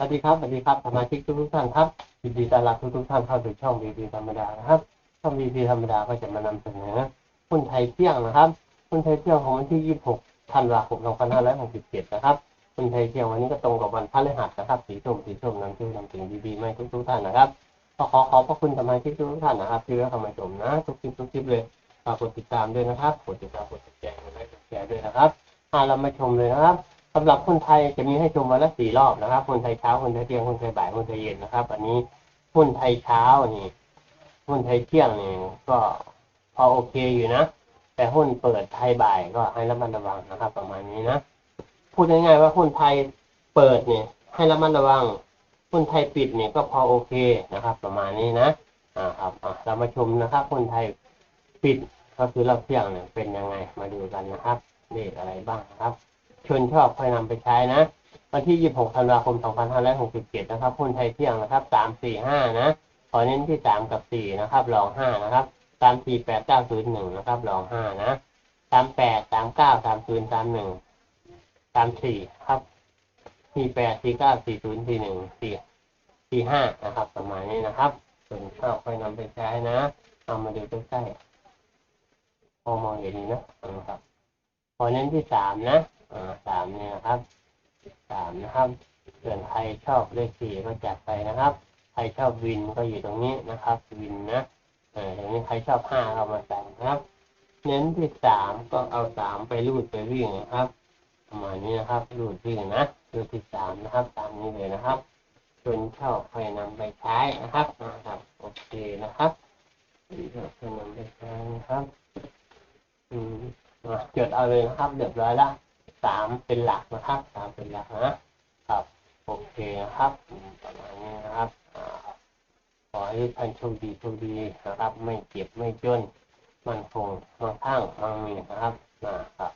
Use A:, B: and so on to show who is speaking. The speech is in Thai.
A: สวัสดีครับสวัสดีครับสมาชิกทุกๆท่านครับยินดีต้อนรับทุกท่านเข้าสู่ช่องวีพีธรรมดานะครับช่องวีพีธรรมดาก็จะมานำเสนอหุ้นไทยเที่ยงนะครับหุ้นไทยเที่ยงของวันที่ 26 ธันวาคม 2567 นะครับหุ้นไทยเที่ยงวันนี้ก็ตรงกับวันพฤหัสนะครับ สีส้มสีส้มนำชื่อนำถึงดีๆไม่ทุกๆท่านนะครับก็ขอขอบพระคุณสมาชิกทุกท่านนะครับที่เข้ามาชมนะทุกคลิปทุกคลิปเลยฝากกดติดตามด้วยนะครับกดติดตามกดติดแจ้งกดไลค์กดแชร์ด้วยนะครับเรามาชมเลยนะครับ สำหรับคนไทยจะมีให้ชมวันละสี่รอบนะครับ คนไทยเช้า คนไทยเที่ยง คนไทยบ่าย คนไทยเย็นนะครับ อันนี้หุ้นไทยเช้านี่หุ้นไทยเที่ยงนี่ก็พอโอเคอยู่นะ แต่หุ้นเปิดไทยบ่ายก็ให้ระมัดระวังนะครับ ประมาณนี้นะ พูดง่ายๆว่าหุ้นไทยเปิดเนี่ยให้ระมัดระวัง หุ้นไทยปิดเนี่ยก็พอโอเคนะครับ ประมาณนี้นะ อ่าครับอ่าเรามาชมนะครับหุ้นไทยปิดก็คือรอบเที่ยงเนี่ยเป็นยังไงมาดูกันนะครับเลขอะไรบ้างครับ ชวนชอบคอยนำไปใช้นะ วันที่ 26 ธันวาคม 2567 นะครับหุ้นไทยเที่ยงนะครับ 345 นะ ขอเน้นที่ 3 กับ 4 นะครับรอง5นะครับ 348901 นะครับรอง5นะ 38 39 30 31 34 ครับ 48 49 40 41 4 45 นะครับ ประมาณนี้นะครับส่วนชอบคอยนำไปใช้นะ เอามาดูใกล้ๆพอมองเห็นดีนะนะครับ ขอเน้นที่สามนะ อ่าสามเนี่ยนะครับสามนะครับส่วนใครชอบเลขสี่ก็จัดไปนะครับ ใครชอบวินก็อยู่ตรงนี้นะครับ วินนะเออตรงนี้ใครชอบห้าก็มาใส่นะครับเน้นที่สามก็เอาสามไปรูดไปวิ่งนะครับประมาณนี้นะครับรูดวิ่งนะรูดที่สามนะครับตามนี้เลยนะครับส่วนชอบค่อยนำไปใช้นะครับนะครับโอเคนะครับชวนนำไปใช้นะครับ อืมจดเอาเลยนะครับเรียบร้อยแล้ว สามเป็นหลักนะครับสามเป็นหลักนะครับโอเคนะครับประมาณนี้นะครับอ่าขอให้ท่านโชคดีโชคดีนะครับ ไม่เจ็บไม่จน มันคงมั่งคั่งมั่งมีนะครับนะครับ